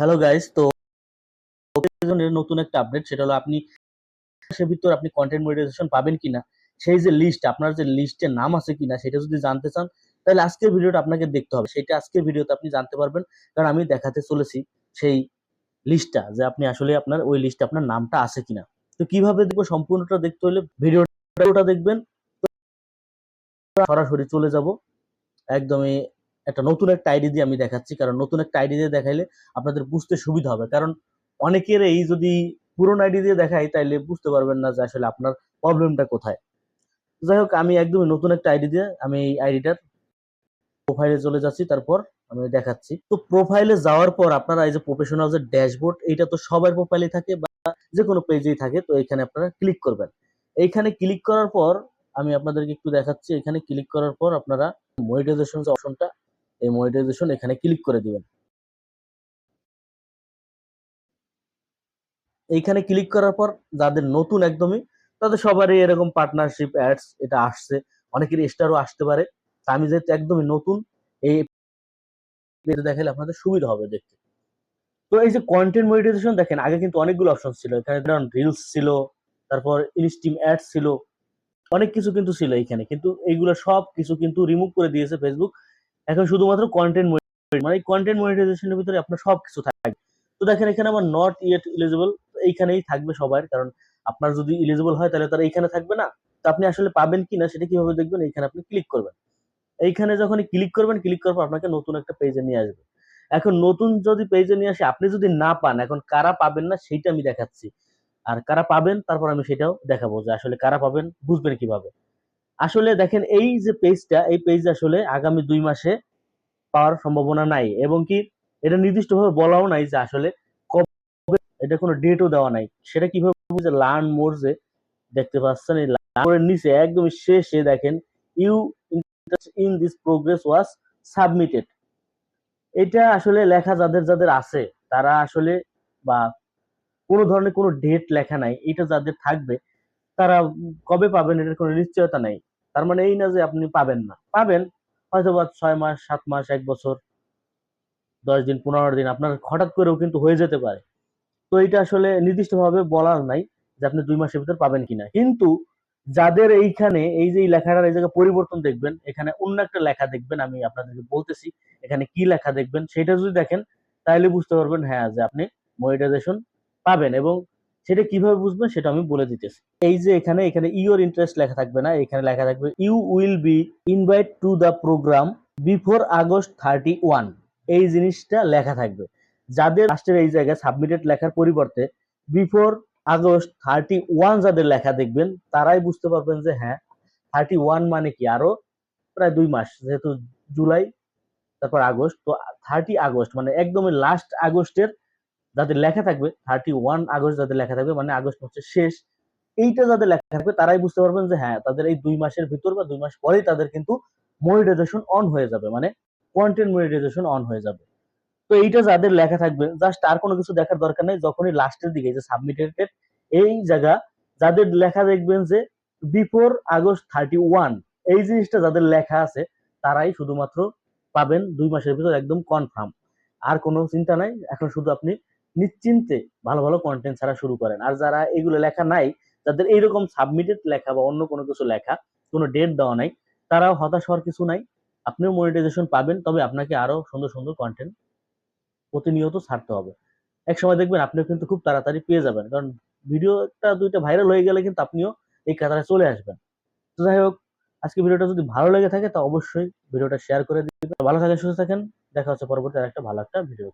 Hello guys তো নতুন একটা আপডেট সেটা হলো আপনি সে ভিতর আপনি কন্টেন্ট মনিটাইজেশন পাবেন কিনা, সেই যে লিস্ট আপনার যে লিস্টে নাম আছে কিনা, সেটা যদি জানতে চান, তাহলে আজকের ভিডিওটা আপনাকে দেখতে হবে। সেটা আজকের ভিডিওতে আপনি জানতে পারবেন, কারণ আমি দেখাতে চলেছি সেই লিস্টটা যে আপনি আসলে আপনার ওই লিস্টে আপনার নামটা আছে কিনা। তো কীভাবে দেখব সম্পূর্ণটা দেখতে হলে ভিডিওটা দেখবেন। সরাসরি চলে যাব। একদমই একটা নতুন একটা আইডি দিয়ে আমি দেখাচ্ছি। কারণ নতুন একটা আইডি দিয়ে দেখাইলে আপনাদের বুঝতে সুবিধা হবে। কারণ অনেকের এই যদি পুরোনো আইডি দিয়ে দেখাই তাইলে বুঝতে পারবেন না যে আসলে আপনার প্রবলেমটা কোথায়। যাই হোক, আমি একদমই নতুন একটা আইডি দিয়ে আমি এই আইডিটার প্রোফাইলে চলে যাচ্ছি, তারপর আমি দেখাচ্ছি। তো প্রোফাইলে যাওয়ার পর আপনারা এই যে প্রফেশনাল যে ড্যাশবোর্ড এইটা তো সবার প্রোফাইলে থাকে বা যে কোনো পেজেই থাকে, তো এখানে আপনারা ক্লিক করবেন। এইখানে ক্লিক করার পর আমি আপনাদেরকে একটু দেখাচ্ছি। এখানে ক্লিক করার পর আপনারা মনিটাইজেশন অপশনটা এই মনিটাইজেশন এখানে ক্লিক করে দিবেন। এইখানে ক্লিক করার পর যাদের নতুন একদমই, তাদের সবারই এরকম পার্টনারশিপ অ্যাডস এটা আসছে। অনেকের স্টারও আসতে পারে। আমি যেহেতু একদমই নতুন, এই দেখালে আপনাদের সুবিধা হবে দেখতে। তো এই যে কন্টেন্ট মনিটাইজেশন দেখেন, আগে কিন্তু অনেকগুলো অপশন ছিল। এখানে ধরুন রিলস ছিল, তারপর ইনস্টিম অ্যাডস ছিল, অনেক কিছু কিন্তু ছিল এখানে কিন্তু এইগুলো সব কিছু কিন্তু রিমুভ করে দিয়েছে ফেসবুক এখন শুধুমাত্র কন্টেন্ট মানে কন্টেন্ট মনিটাইজেশনের ভিতরে আপনার সব কিছু থাকবে। তো দেখেন, এখানে আমার নট ইয়েট ইলিজিবল এইখানেই থাকবে সবার, কারণ আপনার যদি ইলিজিবল হয়, তাহলে তারা এইখানে থাকবে না। তো আপনি আসলে পাবেন কি না সেটা কীভাবে দেখবেন, এইখানে আপনি ক্লিক করবেন। এইখানে যখন ক্লিক করবেন ক্লিক করার পর আপনাকে নতুন একটা পেজে নিয়ে আসবে। এখন নতুন যদি পেজে নিয়ে আসে, আপনি যদি না পান, এখন কারা পাবেন না সেইটা আমি দেখাচ্ছি। আর কারা পাবেন, তারপর আমি সেটাও দেখাবো যে আসলে কারা পাবেন, বুঝবেন কীভাবে। আসলে দেখেন, এই যে পেজটা এই পেজ আসলে আগামী দুই মাসে পাওয়ার সম্ভাবনা নাই এবং কি এটা নির্দিষ্টভাবে বলাও নাই যে আসলে কবে, এটা কোনো ডেটও দেওয়া নাই। সেটা কীভাবে লার্ন মোর যে দেখতে পাচ্ছেন, এই লার্নের নিচে একদম শেষে দেখেন you in this progress was submitted এটা আসলে লেখা যাদের যাদের আছে, তারা আসলে বা কোনো ধরনের কোনো ডেট লেখা নাই, এটা যাদের থাকবে, তারা কবে পাবেন, এটার কোনো নিশ্চয়তা নাই। তার মানে এই না যে আপনি পাবেন না। পাবেন হয়তো বা ছয় মাস, সাত মাস, এক বছর, দশ দিন, পনেরো দিন, আপনার হঠাৎ করেও কিন্তু হয়ে যেতে পারে। তো এটা আসলে নির্দিষ্টভাবে বলার নাই যে আপনি দুই মাসের ভিতর পাবেন কিনা। কিন্তু যাদের এইখানে এই যে লেখাটার এই জায়গায় পরিবর্তন দেখবেন, এখানে অন্য একটা লেখা দেখবেন, আমি আপনাদেরকে বলতেছি, এখানে কি লেখা দেখবেন, সেটা যদি দেখেন তাহলে বুঝতে পারবেন হ্যাঁ যে আপনি মনিটাইজেশন পাবেন এবং সেটা কীভাবে বুঝবেন সেটা আমি বলে দিতেছি। এই যে এখানে এখানে ইউর ইন্টারেস্ট লেখা থাকবে না, এখানে লেখা থাকবে you will be invite to the program before August thirty one এই জিনিসটা লেখা থাকবে। যাদের লাস্টের এই জায়গায় সাবমিটেড লেখার পরিবর্তে বিফোর আগস্ট থার্টি ওয়ান যাদের লেখা দেখবেন, তারাই বুঝতে পারবেন যে হ্যাঁ থার্টি ওয়ান মানে কি? আরও প্রায় দুই মাস, যেহেতু জুলাই, তারপর আগস্ট তো থার্টি আগস্ট মানে একদমই লাস্ট আগস্টের যাদের লেখা থাকবে থার্টি ওয়ান আগস্ট যাদের লেখা থাকবে মানে আগস্ট হচ্ছে শেষ, এইটা যাদের লেখা থাকবে, তারাই বুঝতে পারবেন যে হ্যাঁ তাদের এই দুই মাসের ভিতর বা দুই মাস পরেই তাদের কিন্তু মনিটাইজেশন অন হয়ে যাবে মানে কন্টেন্ট মনিটাইজেশন অন হয়ে যাবে। তো এইটা যাদের লেখা থাকবে জাস্ট আর কোনো কিছু দেখার দরকার নেই, যখনই লাস্টের দিকে যে সাবমিটেড এই জায়গা, যাদের লেখা দেখবেন যে বিফোর আগস্ট থার্টি ওয়ান এই জিনিসটা যাদের লেখা আছে, তারাই শুধুমাত্র পাবেন দুই মাসের ভিতর একদম কনফার্ম আর কোনো চিন্তা নাই, এখন শুধু আপনি নিশ্চিন্তে ভালো ভালো কন্টেন্ট ছাড়া শুরু করেন। আর যারা এগুলো লেখা নাই, যাদের এইরকম সাবমিটেড লেখা বা অন্য কোনো কিছু লেখা, কোনো ডেট দেওয়া নাই, তারাও হতাশ হওয়ার কিছু নাই। আপনিও মনিটাইজেশন পাবেন, তবে আপনাকে আরও সুন্দর সুন্দর কন্টেন্ট প্রতিনিয়ত ছাড়তে হবে। এক সময় দেখবেন আপনিও কিন্তু খুব তাড়াতাড়ি পেয়ে যাবেন, কারণ ভিডিওটা দুইটা ভাইরাল হয়ে গেলে কিন্তু আপনিও এই কাতারে চলে আসবেন। তো যাই হোক, আজকে ভিডিওটা যদি ভালো লেগে থাকে, তা অবশ্যই ভিডিওটা শেয়ার করে দিবেন। ভালো থাকেন, সুস্থ থাকেন। দেখা হচ্ছে পরবর্তী আরেকটা ভালো একটা ভিডিও